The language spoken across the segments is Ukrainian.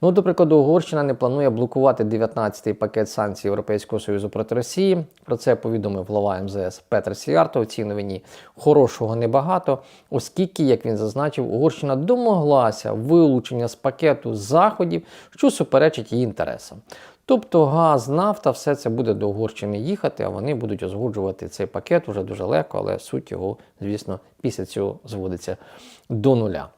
Ну, до прикладу, Угорщина не планує блокувати 19-й пакет санкцій Європейського Союзу проти Росії. Про це повідомив глава МЗС Петр Сіярто. В цій новині хорошого небагато, оскільки, як він зазначив, Угорщина домоглася вилучення з пакету заходів, що суперечить її інтересам. Тобто газ, нафта, все це буде до Угорщини їхати, а вони будуть узгоджувати цей пакет уже дуже легко, але суть його, звісно, після цього зводиться до нуля.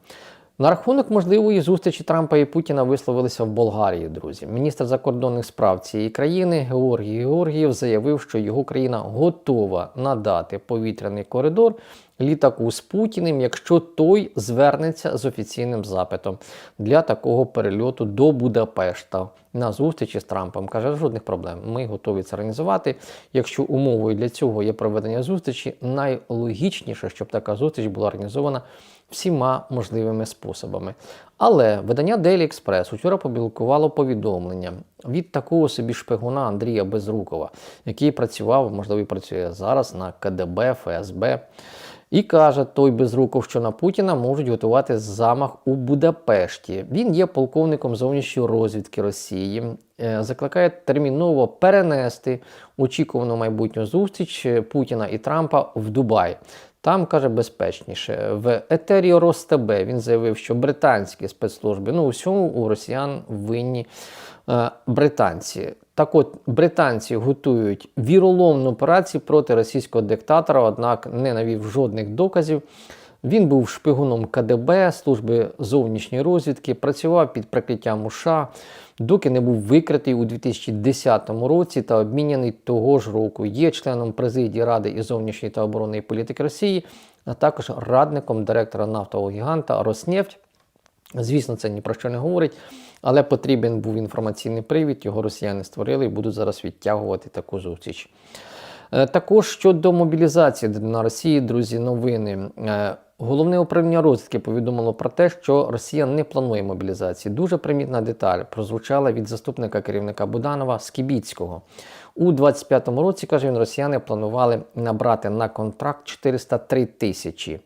На рахунок можливої зустрічі Трампа і Путіна висловилися в Болгарії, друзі. Міністр закордонних справ цієї країни Георгій Георгієв заявив, що його країна готова надати повітряний коридор літаку з Путіним, якщо той звернеться з офіційним запитом для такого перельоту до Будапешта на зустрічі з Трампом. Каже, жодних проблем. Ми готові це організувати. Якщо умовою для цього є проведення зустрічі, найлогічніше, щоб така зустріч була організована всіма можливими способами. Але видання Daily Express вчора опублікувало повідомлення від такого собі шпигуна Андрія Безрукова, який працював, можливо, і працює зараз на КДБ, ФСБ. І каже той Безруков, що на Путіна можуть готувати замах у Будапешті. Він є полковником зовнішньої розвідки Росії. Е, Закликає терміново перенести очікувану майбутню зустріч Путіна і Трампа в Дубай. Там каже безпечніше. В етері РосТБ він заявив, що британські спецслужби ну усьому у росіян винні е, британці. Так от британці готують віроломну операцію проти російського диктатора, однак не навів жодних доказів. Він був шпигуном КДБ служби зовнішньої розвідки, працював під прикриттям США, доки не був викритий у 2010 році та обміняний того ж року. Є членом президії Ради із зовнішньої та оборонної політики Росії, а також радником директора нафтового гіганта Роснефть. Звісно, це ні про що не говорить, але потрібен був інформаційний привід, його росіяни створили і будуть зараз відтягувати таку зустріч. Е, Також щодо мобілізації на Росії, друзі, новини. Головне управління розвідки повідомило про те, що Росія не планує мобілізації. Дуже примітна деталь прозвучала від заступника керівника Буданова Скібіцького. У 25-му році, каже він, росіяни планували набрати на контракт 403 тисячі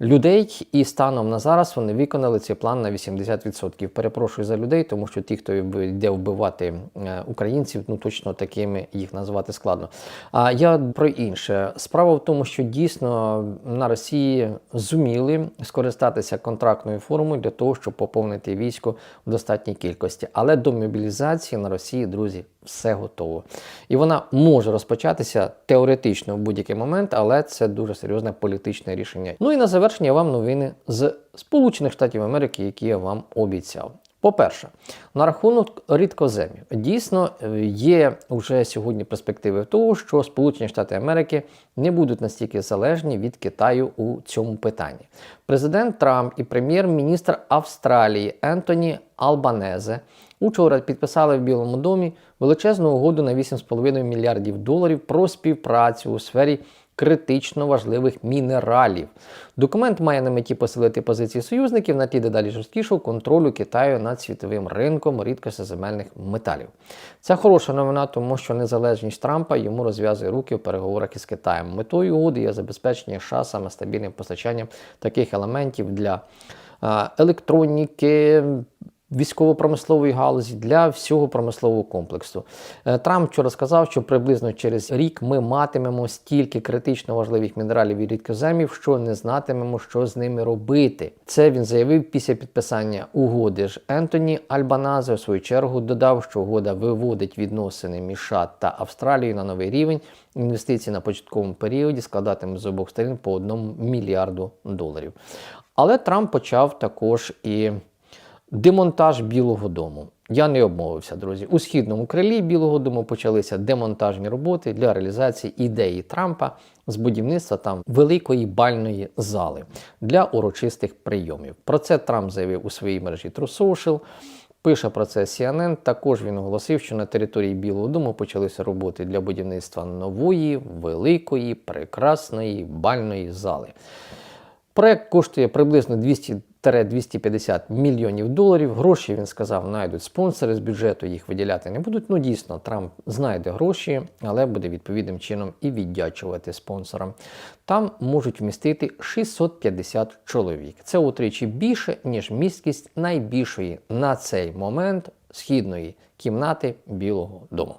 людей, і станом на зараз вони виконали цей план на 80%. Перепрошую за людей, тому що ті, хто йде вбивати е, українців, ну точно такими їх назвати складно. А я про інше. Справа в тому, що дійсно на Росії зуміли скористатися контрактною формою для того, щоб поповнити військо в достатній кількості. Але до мобілізації на Росії, друзі, все готово. І вона може розпочатися теоретично в будь-який момент, але це дуже серйозне політичне рішення. Ну і на завершення вам новини з Сполучених Штатів Америки, які я вам обіцяв. По-перше, на рахунок рідкоземів дійсно є вже сьогодні перспективи того, що Сполучені Штати Америки не будуть настільки залежні від Китаю у цьому питанні. Президент Трамп і прем'єр-міністр Австралії Ентоні Албанезе учора підписали в Білому домі величезну угоду на 8,5 мільярдів доларів про співпрацю у сфері критично важливих мінералів. Документ має на меті посилити позиції союзників на тлі дедалі жорсткішого контролю Китаю над світовим ринком рідкосеземельних металів. Це хороша новина, тому що незалежність Трампа йому розв'язує руки в переговорах із Китаєм. Метою угоди є забезпечення США саме стабільним постачанням таких елементів для електроніки. Військово-промислової галузі для всього промислового комплексу. Е, Трамп вчора сказав, що приблизно через рік ми матимемо стільки критично важливих мінералів і рідкоземів, що не знатимемо, що з ними робити. Це він заявив після підписання угоди ж Ентоні Альбаназе. У свою чергу додав, що угода виводить відносини між США та Австралією на новий рівень. Інвестиції на початковому періоді складатимуть з обох сторін по одному мільярду доларів. Але Трамп почав також і. Демонтаж Білого Дому. Я не обмовився, друзі. У східному крилі Білого Дому почалися демонтажні роботи для реалізації ідеї Трампа з будівництва там великої бальної зали для урочистих прийомів. Про це Трамп заявив у своїй мережі True Social. Пише про це CNN. Також він оголосив, що на території Білого Дому почалися роботи для будівництва нової, великої, прекрасної бальної зали. Проект коштує приблизно 200 250 мільйонів доларів. Гроші він сказав, знайдуть спонсори з бюджету, їх виділяти не будуть. Ну дійсно, Трамп знайде гроші, але буде відповідним чином і віддячувати спонсорам. Там можуть вмістити 650 чоловік. Це утричі більше, ніж місткість найбільшої на цей момент східної кімнати Білого Дому.